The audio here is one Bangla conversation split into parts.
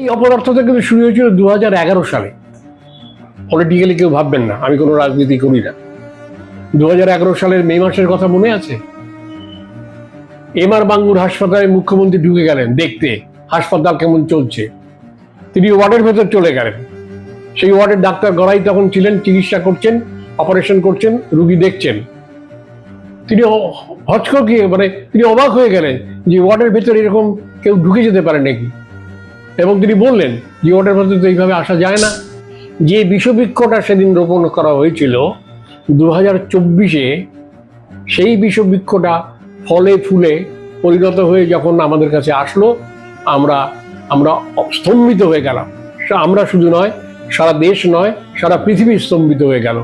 এই অপদার্থতা কিন্তু শুরু হয়েছিল দু হাজার এগারো সালে। পলিটিক্যালি কেউ ভাববেন না, আমি কোনো রাজনীতি করি না। দু সালের মে মাসের কথা মনে আছে? এম আর বাঙ্গুর হাসপাতালে মুখ্যমন্ত্রী ঢুকে গেলেন, দেখতে। হাসপাতাল কেমন চলছে? তিনি ওয়ার্ডের ভেতর চলে গেলেন। সেই ওয়ার্ডের ডাক্তার গড়াই তখন ছিলেন, চিকিৎসা করছেন, অপারেশন করছেন, রুগী দেখছেন। তিনি হচককিয়ে মানে তিনি অবাক হয়ে গেলেন যে ওয়ার্ডের ভেতর এরকম কেউ ঢুকে যেতে পারে নাকি? এবং তিনি বললেন যে ওটার মধ্যে তো এইভাবে আসা যায় না। যে বিষবৃক্ষটা সেদিন রোপণ করা হয়েছিল দু হাজার চব্বিশে, সেই বিষবৃক্ষটা ফলে ফুলে পরিণত হয়ে যখন আমাদের কাছে আসলো, আমরা আমরা স্তম্ভিত হয়ে গেলাম। আমরা শুধু নয়, সারা দেশ নয়, সারা পৃথিবী স্তম্ভিত হয়ে গেল।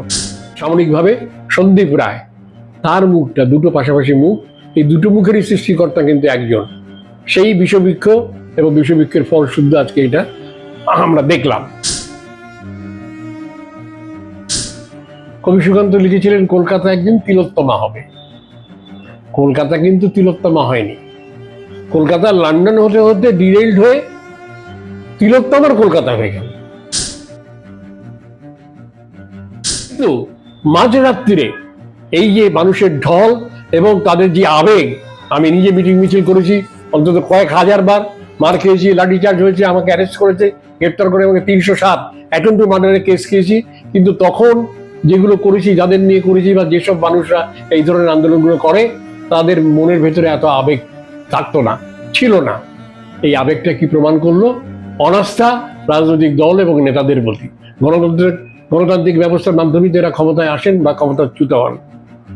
সামরিকভাবে সন্দীপ রায়, তার মুখটা, দুটো পাশাপাশি মুখ, এই দুটো মুখেরই সৃষ্টিকর্তা কিন্তু একজন। সেই বিষবৃক্ষ এবং বিষবৃক্ষের ফল শুদ্ধ আজকে এটা আমরা দেখলাম। কবি সুকান্ত লিখেছিলেন কলকাতা একদিন তিলোত্তমা হবে। কলকাতা কিন্তু তিলোত্তমা হয়নি। কলকাতা লন্ডন হতে হতে ডিরেইলড হয়ে তিলোত্তমার কলকাতা হয়ে গেল। কিন্তু মাঝরাত্রিরে এই যে মানুষের ঢল এবং তাদের যে আবেগ, আমি নিজে মিটিং মিছিল করেছি অন্তত কয়েক হাজার বার। মার খেয়েছি লাঠিচার্জ হয়েছে, আমাকে অ্যারেস্ট করেছে, গ্রেপ্তার করে আমাকে তিনশো সাত। অ্যাটেম্প টু মার্ডারের কেস খেয়েছি, কিন্তু তখন যেগুলো করেছি, যাদের নিয়ে করেছি বা যেসব মানুষরা এই ধরনের আন্দোলনগুলো করে, তাদের মনের ভেতরে এত আবেগ থাকতো না, ছিল না। এই আবেগটা কি প্রমাণ করল? অনাস্থা রাজনৈতিক দল এবং নেতাদের প্রতি। গণতন্ত্রের, গণতান্ত্রিক ব্যবস্থার মাধ্যমে এরা ক্ষমতায় আসেন বা ক্ষমতাচ্যুত হন,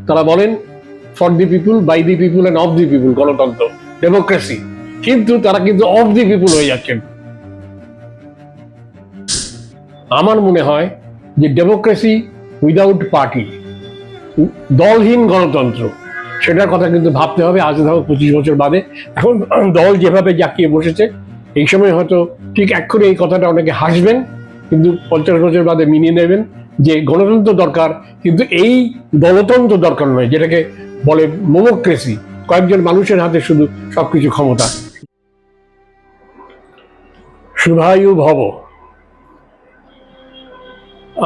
তারা বলেন for the people by the people and of the people গণতন্ত্র ডেমোক্রেসি কিন্তু তারা কিন্তু অফ দি পিপুল হয়ে যাচ্ছেন আমার মনে হয় যে ডেমোক্রেসি উইদাউট পার্টি দলহীন গণতন্ত্র, সেটার কথা কিন্তু ভাবতে হবে আজ ধরো পঁচিশ বছর বাদে। এখন দল যেভাবে জাকিয়ে বসেছে, এই সময় হয়তো ঠিক এক্ষুনি এই কথাটা অনেকে হাসবেন, কিন্তু পঞ্চাশ বছর বাদে মিনিয়ে নেবেন যে গণতন্ত্র দরকার, কিন্তু এই দলতন্ত্র দরকার নয়, যেটাকে বলে মোমোক্রেসি। কয়েকজন মানুষের হাতে শুধু সবকিছু ক্ষমতা। শুভায়ু ভব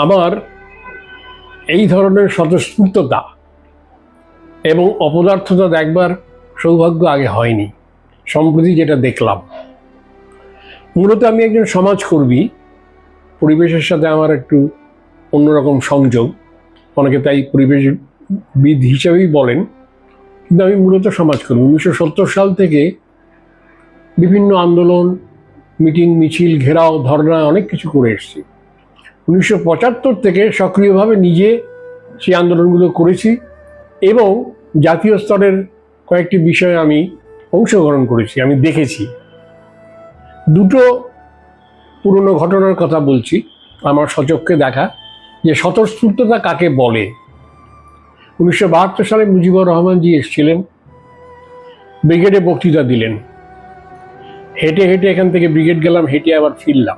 আমার এই ধরনের স্বতঃস্ফূর্ততা এবং অপদার্থতা দেখবার সৌভাগ্য আগে হয়নি, সম্প্রতি যেটা দেখলাম। মূলত আমি একজন সমাজকর্মী, পরিবেশের সাথে আমার একটু অন্যরকম সংযোগ, অনেকে তাই পরিবেশবিদ হিসেবেই বলেন, কিন্তু আমি মূলত সমাজকর্মী। উনিশশো সত্তর সাল থেকে বিভিন্ন আন্দোলন মিটিং, মিছিল, ঘেরাও, ধর্ণা, অনেক কিছু করে এসেছি। উনিশশো পঁচাত্তর থেকে সক্রিয়ভাবে নিজে সেই আন্দোলনগুলো করেছি এবং জাতীয় স্তরের কয়েকটি বিষয়ে আমি অংশগ্রহণ করেছি, আমি দেখেছি। দুটো পুরনো ঘটনার কথা বলছি, আমার সচক্ষে দেখা, যে স্বতঃস্ফূর্ততা কাকে বলে? উনিশশো বাহাত্তর সালে মুজিবুর রহমানজি এসেছিলেন, ব্রিগেডে বক্তৃতা দিলেন। হেঁটে হেঁটে এখান থেকে ব্রিগেড গেলাম, হেঁটে আবার ফিরলাম।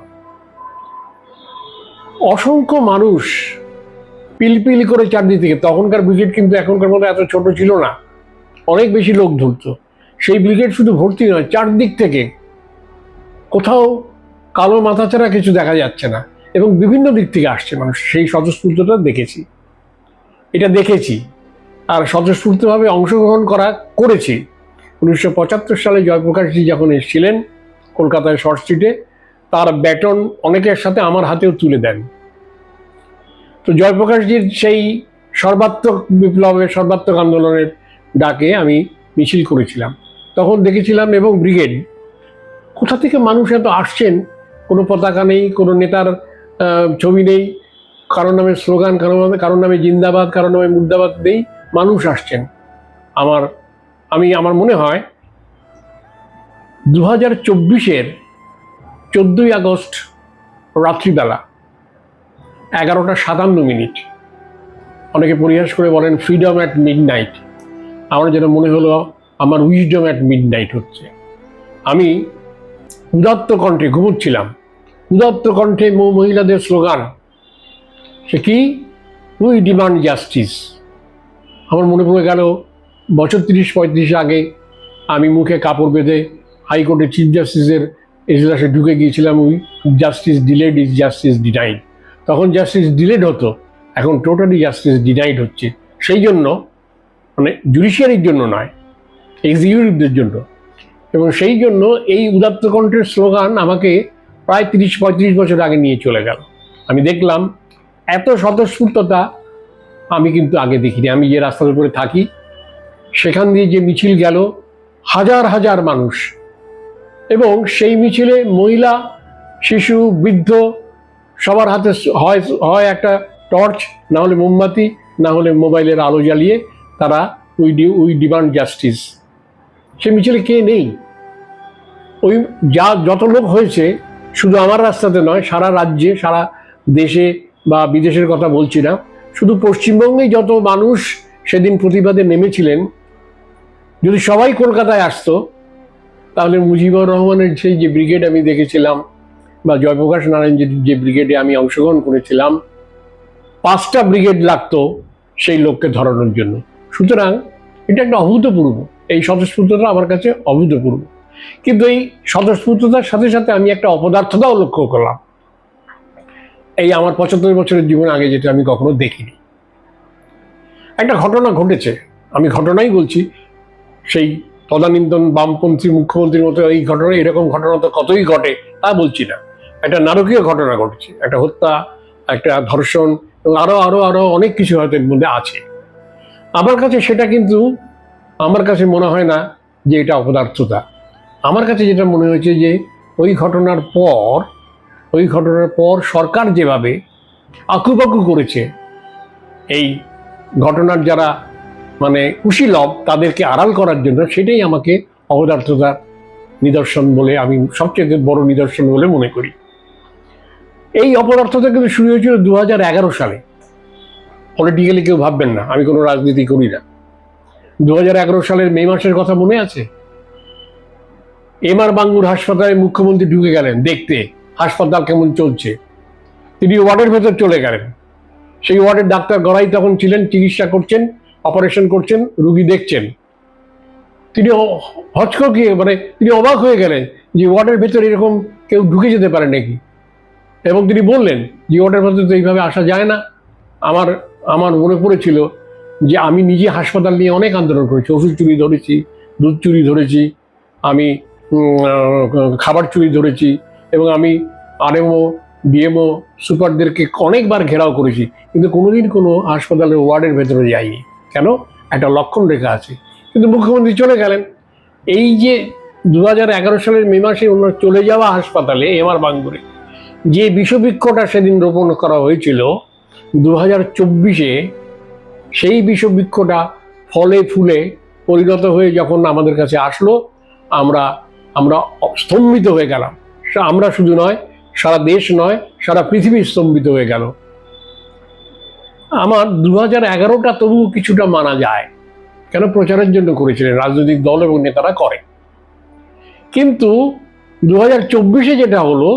অসংখ্য মানুষ পিলপিল করে চারদিকে তখনকার ব্রিগেড কিন্তু এখনকার মতো এত ছোট ছিল না। অনেক বেশি লোক ধরতো। সেই ব্রিগেড শুধু ভর্তি নয়, চারদিক থেকে কোথাও কালো মাথা ছাড়া কিছু দেখা যাচ্ছে না এবং বিভিন্ন দিক থেকে আসছে মানুষ। সেই স্বতঃস্ফূর্ততা দেখেছি। এটা দেখেছি। আর স্বতঃস্ফূর্তভাবে অংশগ্রহণ করা করেছি। উনিশশো পঁচাত্তর সালে জয়প্রকাশজি যখন এসেছিলেন কলকাতায় শর্ট স্ট্রিটে তার ব্যাটন অনেকের সাথে আমার হাতেও তুলে দেন। তো জয়প্রকাশজির সেই সর্বাত্মক বিপ্লবের, সর্বাত্মক আন্দোলনের ডাকে আমি মিছিল করেছিলাম। তখন দেখেছিলাম এবং ব্রিগেড কোথা থেকে মানুষ এত আসছেন? কোনো পতাকা নেই, কোনো নেতার ছবি নেই, কারোর নামে স্লোগান কারোর নামে কারোর নামে জিন্দাবাদ, কারোর নামে মুর্দাবাদ নেই, মানুষ আসছেন। আমার, আমি, আমার মনে হয় দু হাজার চব্বিশের চোদ্দোই আগস্ট রাত্রিবেলা এগারোটা সাতান্ন মিনিট। অনেকে পরিহাস করে বলেন ফ্রিডম অ্যাট মিড নাইট আমার যেন মনে হলো, আমার উইজডম অ্যাট মিড নাইট হচ্ছে। আমি উদাত্ত কণ্ঠে ঘুমোচ্ছিলাম। উদাত্ত কণ্ঠে মৌ- মহিলাদের স্লোগান, সে কি? উই ডিমান্ড জাস্টিস আমার মনে পড়ে গেল, বছর তিরিশ পঁয়ত্রিশ আগে আমি মুখে কাপড় বেঁধে হাইকোর্টের চিফ জাস্টিসের এজলাসে ঢুকে গিয়েছিলাম ওই justice delayed is justice denied তখন জাস্টিস ডিলেড হতো, এখন টোটালি জাস্টিস ডিনাইড হচ্ছে। সেই জন্য মানে জুডিশিয়ারির জন্য নয় এক্সিকিউটিভদের জন্য। এবং সেই জন্য এই উদাত্ত কণ্ঠের স্লোগান আমাকে প্রায় তিরিশ, পঁয়ত্রিশ বছর আগে নিয়ে চলে গেল। আমি দেখলাম, এত স্বতঃস্ফূর্ততা আমি কিন্তু আগে দেখিনি। আমি যে রাস্তার উপরে থাকি, সেখান দিয়ে যে মিছিল গেল, হাজার হাজার মানুষ এবং সেই মিছিলে মহিলা, শিশু, বৃদ্ধ সবার হাতে হয় হয় একটা টর্চ, না হলে মোমবাতি, না হলে মোবাইলের আলো জ্বালিয়ে তারা উই ডি, উই ডিমান্ড জাস্টিস। সে মিছিলে কে নেই? ওই যা, যত লোক হয়েছে, শুধু আমার রাস্তাতে নয়, সারা রাজ্যে, সারা দেশে বা বিদেশের কথা বলছি না, শুধু পশ্চিমবঙ্গেই যত মানুষ সেদিন প্রতিবাদে নেমেছিলেন, যদি সবাই কলকাতায় আসতো তাহলে মুজিবুর রহমানের সেই যে ব্রিগেড আমি দেখেছিলাম, বা জয়প্রকাশ নারায়ণ যে ব্রিগেডে আমি অংশগ্রহণ করেছিলাম, পাঁচটা ব্রিগেড লাগতো সেই লোককে ধরানোর জন্য। সুতরাং এটা একটা অভূতপূর্ব। এই স্বতঃস্ফূর্ততা আমার কাছে অভূতপূর্ব। কিন্তু এই স্বতঃস্ফূর্ততার সাথে সাথে আমি একটা অপদার্থতাও লক্ষ্য করলাম। এই আমার পঁচাত্তর বছরের জীবন আগে যেটা আমি কখনো দেখিনি। একটা ঘটনা ঘটেছে। আমি ঘটনাই বলছি, সেই তদানীন্তন বামপন্থী মুখ্যমন্ত্রীর মতো এই ঘটনা, এরকম ঘটনা তো কতই ঘটে তা বলছি না। একটা নারকীয় ঘটনা ঘটেছে, একটা হত্যা, একটা ধর্ষণ এবং আরও আরও আরও অনেক কিছু হয়তো এর মধ্যে আছে। আমার কাছে সেটা কিন্তু, আমার কাছে মনে হয় না যে এটা অপদার্থতা। আমার কাছে যেটা মনে হয়েছে যে ওই ঘটনার পর, ওই ঘটনার পর সরকার যেভাবে আকুপাকু করেছে, এই ঘটনার যারা মানে কুশীলভ তাদেরকে আড়াল করার জন্য, সেটাই আমাকে অপদার্থতার নিদর্শন বলে আমি সবচেয়ে বড় নিদর্শন বলে মনে করি। এই অপদার্থতা কিন্তু শুরু হয়েছিল দু হাজার এগারো সালে। পলিটিক্যালি কেউ ভাববেন না, আমি কোনো রাজনীতি করি না। দু হাজার এগারো সালের মে মাসের কথা মনে আছে? এম আর বাঙ্গুর হাসপাতালে মুখ্যমন্ত্রী ঢুকে গেলেন, দেখতে। হাসপাতাল কেমন চলছে? তিনি ওয়ার্ডের ভেতর চলে গেলেন। সেই ওয়ার্ডের ডাক্তার গড়াই তখন ছিলেন, চিকিৎসা করছেন। অপারেশন করছেন, রুগী দেখছেন। তিনি হচককিয়ে মানে তিনি অবাক হয়ে গেলেন যে ওয়ার্ডের ভেতরে এরকম কেউ ঢুকে যেতে পারে নাকি। এবং তিনি বললেন যে ওয়ার্ডের ভেতরে তো এইভাবে আসা যায় না। আমার আমার মনে পড়েছিল যে আমি নিজে হাসপাতাল নিয়ে অনেক আন্দোলন করেছি, ওষুধ চুরি ধরেছি, দুধ চুরি ধরেছি, আমি খাবার চুরি ধরেছি এবং আমি আরএমও, বিএমও, সুপারদেরকে অনেকবার ঘেরাও করেছি। কিন্তু কোনোদিন কোনো হাসপাতালের ওয়ার্ডের ভেতরে যাইনি। কেন? একটা লক্ষণ রেখা আছে। কিন্তু মুখ্যমন্ত্রী চলে গেলেন। এই যে দু সালের মে মাসে ওনার চলে যাওয়া হাসপাতালে এমআর বাঙ্গুরে যে বিষবৃক্ষটা সেদিন রোপণ করা হয়েছিল দু হাজার চব্বিশে সেই বিষবৃক্ষটা ফলে ফুলে পরিণত হয়ে যখন আমাদের কাছে আসলো, আমরা আমরা স্তম্ভিত হয়ে গেলাম। আমরা শুধু নয়, সারা দেশ নয়, সারা পৃথিবী স্তম্ভিত হয়ে গেল। আমার দু হাজার এগারোটা তবুও কিছুটা মানা যায় কেন প্রচারের জন্য করেছিলেন, রাজনৈতিক দল এবং নেতারা করে কিন্তু দু হাজার চব্বিশে যেটা হলো,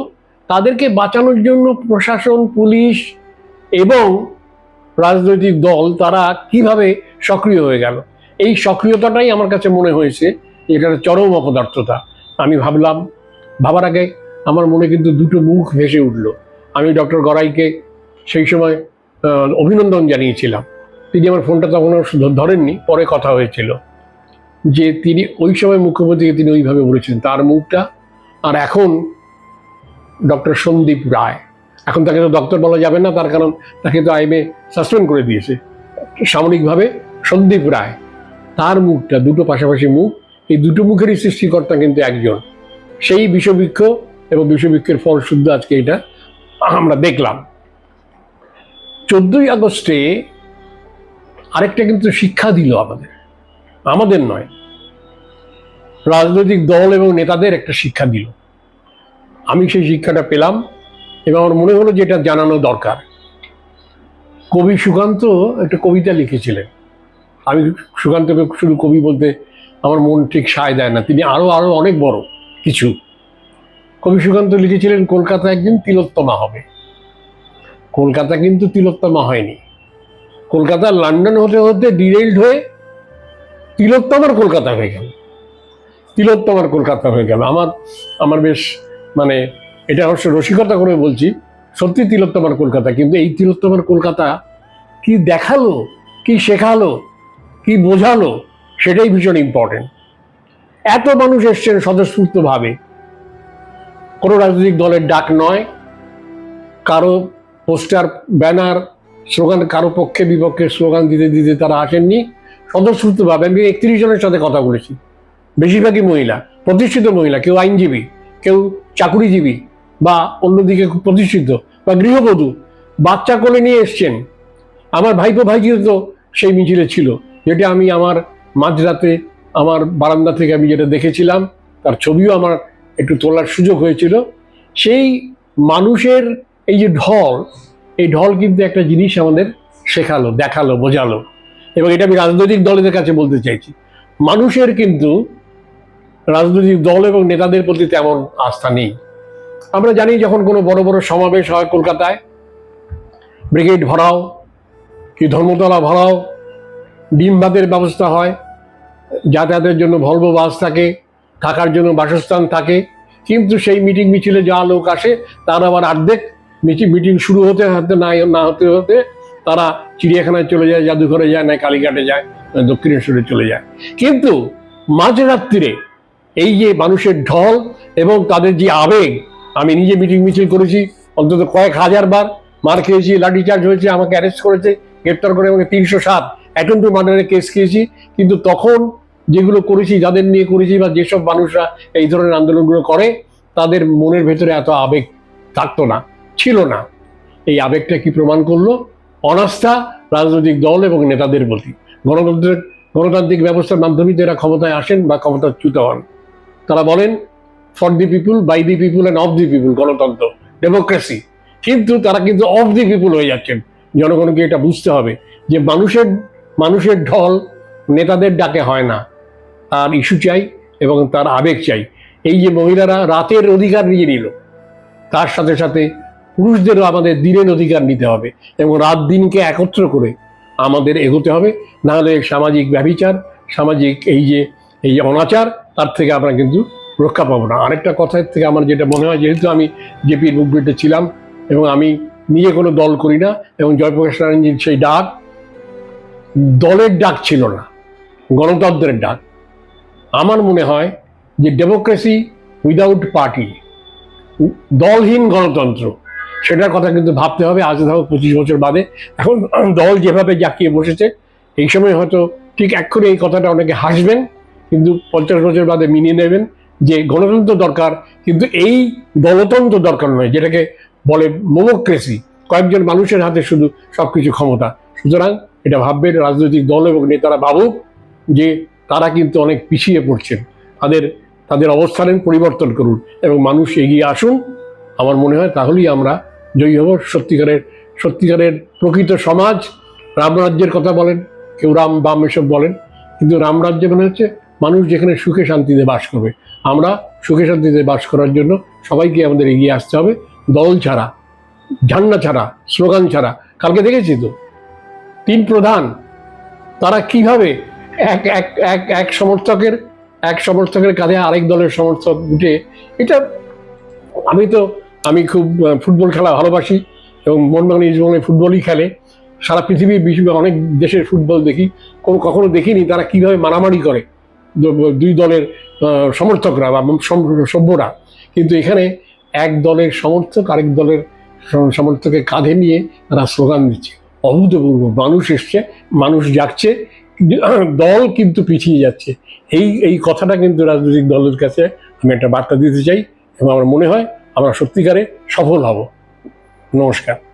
তাদেরকে বাঁচানোর জন্য প্রশাসন, পুলিশ এবং রাজনৈতিক দল তারা কীভাবে সক্রিয় হয়ে গেল? এই সক্রিয়তাটাই আমার কাছে মনে হয়েছে যে এটা চরম অপদার্থতা। আমি ভাবলাম, ভাবার আগে আমার মনে কিন্তু দুটো মুখ ভেসে উঠল। আমি ডক্টর গড়াইকে সেই সময় অভিনন্দন জানিয়েছিলাম। তিনি আমার ফোনটা তখন ধরেননি, পরে কথা হয়েছিল। যে তিনি ওই সময় মুখ্যমন্ত্রীকে তিনি ওইভাবে বলেছিলেন, তার মুখটা, আর এখন ডক্টর সন্দীপ রায়। এখন তাকে তো ডক্টর বলা যাবে না, তার কারণ তাকে তো আইমে সাসপেন্ড করে দিয়েছে। সামরিকভাবে সন্দীপ রায়, তার মুখটা, দুটো পাশাপাশি মুখ, এই দুটো মুখেরই সৃষ্টিকর্তা কিন্তু একজন। সেই বিষবৃক্ষ এবং বিষবৃক্ষের ফল শুদ্ধ আজকে এটা আমরা দেখলাম। চোদ্দই আগস্টে আরেকটা কিন্তু শিক্ষা দিল আমাদের। আমাদের নয়, রাজনৈতিক দল এবং নেতাদের একটা শিক্ষা দিল। আমি সেই শিক্ষাটা পেলাম এবং আমার মনে হলো যে এটা জানানো দরকার। কবি সুকান্ত একটা কবিতা লিখেছিলেন। আমি সুকান্তকে শুধু কবি বলতে আমার মন ঠিক সায় দেয় না, তিনি আরও আরও অনেক বড় কিছু। কবি সুকান্ত লিখেছিলেন, কলকাতা একদিন তিলোত্তমা হবে। কলকাতা কিন্তু তিলোত্তমা হয়নি। কলকাতা লন্ডন হতে হতে ডিরেইলড হয়ে তিলোত্তমার কলকাতা হয়ে গেল। তিলোত্তমার কলকাতা হয়ে গেল। আমার আমার বেশ মানে এটা অবশ্য রসিকতা করে বলছি, সত্যি তিলোত্তমার কলকাতা, কিন্তু এই তিলোত্তমার কলকাতা কি দেখাল, কি শেখালো, কি বোঝালো, সেটাই ভীষণ ইম্পর্টেন্ট এত মানুষ এসছেন স্বতঃস্ফূর্তভাবে। কোনো রাজনৈতিক দলের ডাক নয়, কারও পোস্টার, ব্যানার, স্লোগান কারও পক্ষে, বিপক্ষে স্লোগান দিতে দিতে তারা আসেননি। স্বতঃস্ফূর্তভাবে আমি একত্রিশ জনের সাথে কথা বলেছি। বেশিরভাগই মহিলা, প্রতিষ্ঠিত মহিলা, কেউ আইনজীবী, কেউ চাকুরিজীবী বা অন্যদিকে প্রতিষ্ঠিত বা গৃহবধূ, বাচ্চা কোলে নিয়ে এসছেন। আমার ভাইপো ভাইজিও তো সেই মিছিলে ছিল, যেটা আমি আমার মাঝরাতে, আমার বারান্দা থেকে আমি যেটা দেখেছিলাম, তার ছবিও আমার একটু তোলার সুযোগ হয়েছিল। সেই মানুষের এই যে ঢল, এই ঢল কিন্তু একটা জিনিস আমাদের শেখালো, দেখাল, বোঝালো। এবং এটা আমি রাজনৈতিক দলের কাছে বলতে চাইছি। মানুষের কিন্তু রাজনৈতিক দল এবং নেতাদের প্রতি তেমন আস্থা নেই। আমরা জানি যখন কোনো বড় বড় সমাবেশ হয় কলকাতায়, ব্রিগেড ভরাও, কি ধর্মতলা ভরাও ডিম ভাতের ব্যবস্থা হয়, যাতায়াতের জন্য ভলভো বাস থাকে, থাকার জন্য বাসস্থান থাকে, কিন্তু সেই মিটিং মিছিলে যা লোক আসে, তার আবার অর্ধেক মিটিং মিটিং শুরু হতে হতে না না হতে হতে তারা চিড়িয়াখানায় চলে যায়, জাদুঘরে যায়, না কালীঘাটে যায়, না দক্ষিণেশ্বরে চলে যায়। কিন্তু মাঝরাত্রিরে এই যে মানুষের ঢল এবং তাদের যে আবেগ, আমি নিজে মিটিং মিছিল করেছি, অন্তত কয়েক হাজার বার মার খেয়েছি লাঠিচার্জ হয়েছে, আমাকে অ্যারেস্ট করেছে, গ্রেপ্তার করে আমাকে তিনশো সাত অ্যাটেম্প মার্ডারের কেস খেয়েছি। কিন্তু তখন যেগুলো করেছি, যাদের নিয়ে করেছি বা যেসব মানুষরা এই ধরনের আন্দোলনগুলো করে, তাদের মনের ভেতরে এত আবেগ থাকতো না। ছিল না। এই আবেগটা কি প্রমাণ করল? অনাস্থা রাজনৈতিক দল এবং নেতাদের প্রতি। গণতন্ত্রের গণতান্ত্রিক ব্যবস্থার মাধ্যমে এরা ক্ষমতায় আসেন বা ক্ষমতাচ্যুত হন, তারা বলেন for the people by the people and of the people গণতন্ত্র ডেমোক্রেসি কিন্তু তারা কিন্তু অফ দি পিপুল হয়ে যাচ্ছেন। জনগণকে এটা বুঝতে হবে যে মানুষের মানুষের ঢল নেতাদের ডাকে হয় না। তার ইস্যু চাই এবং তার আবেগ চাই। এই যে মহিলারা রাতের অধিকার নিয়ে নিল, তার সাথে সাথে পুরুষদেরও আমাদের দিনের অধিকার নিতে হবে এবং রাত দিনকে একত্র করে আমাদের এগোতে হবে। নাহলে সামাজিক ব্যবিচার সামাজিক এই যে এই যে অনাচার, তার থেকে আমরা কিন্তু রক্ষা পাবো না। আরেকটা কথার থেকে আমার যেটা মনে হয়, যেহেতু আমি জেপির মুভমেন্টে ছিলাম এবং আমি নিজে কোনো দল করি না এবং জয়প্রকাশ নারায়ণজির সেই ডাক, দলের ডাক ছিল না, গণতন্ত্রের ডাক। আমার মনে হয় যে ডেমোক্রেসি উইদাউট পার্টি দলহীন গণতন্ত্র সেটার কথা কিন্তু ভাবতে হবে। আজ ধরো পঁচিশ বছর বাদে। এখন দল যেভাবে জাকিয়ে বসেছে, এই সময় হয়তো ঠিক এক্ষুনি এই কথাটা অনেকে হাসবেন, কিন্তু পঞ্চাশ বছর বাদে মিনিয়ে নেবেন যে গণতন্ত্র দরকার, কিন্তু এই দলতন্ত্র দরকার নয়, যেটাকে বলে মোমোক্রেসি। কয়েকজন মানুষের হাতে শুধু সবকিছু ক্ষমতা। সুতরাং এটা ভাববেন রাজনৈতিক দল এবং নেতারা ভাবুক যে তারা কিন্তু অনেক পিছিয়ে পড়ছেন। তাদের তাদের অবস্থানের পরিবর্তন করুন এবং মানুষ এগিয়ে আসুন। আমার মনে হয় তাহলেই আমরা জয়ী হব। সত্যিকারের সত্যিকারের প্রকৃত সমাজ রামরাজ্যের কথা বলেন, কেউ রাম বাম এসব বলেন, কিন্তু রামরাজ্য মানে হচ্ছে মানুষ যেখানে সুখে শান্তিতে বাস করবে। আমরা সুখে শান্তিতে বাস করার জন্য সবাইকে আমাদের এগিয়ে আসতে হবে। দল ছাড়া ঝান্না ছাড়া, স্লোগান ছাড়া। কালকে দেখেছি তো? তিন প্রধান। তারা কীভাবে এক এক এক এক সমর্থকের এক সমর্থকের কাঁধে আরেক দলের সমর্থক উঠে, এটা আমি তো আমি খুব ফুটবল খেলা ভালোবাসি এবং মোহনবাগান ইস্টবেঙ্গলে ফুটবলই খেলে। সারা পৃথিবীর বিশ্বে অনেক দেশের ফুটবল দেখি। কোনো কখনো দেখিনি তারা কীভাবে মারামারি করে দুই দলের সমর্থকরা বা সভ্যরা। কিন্তু এখানে এক দলের সমর্থক আরেক দলের সম- সমর্থকের কাঁধে নিয়ে তারা স্লোগান দিচ্ছে। অভূতপূর্ব। মানুষ এসছে, মানুষ যাচ্ছে দল কিন্তু পিছিয়ে যাচ্ছে। এই এই কথাটা কিন্তু রাজনৈতিক দলের কাছে আমি একটা বার্তা দিতে চাই এবং আমার মনে হয় আমরা সত্যিকারে সফল হব। নমস্কার।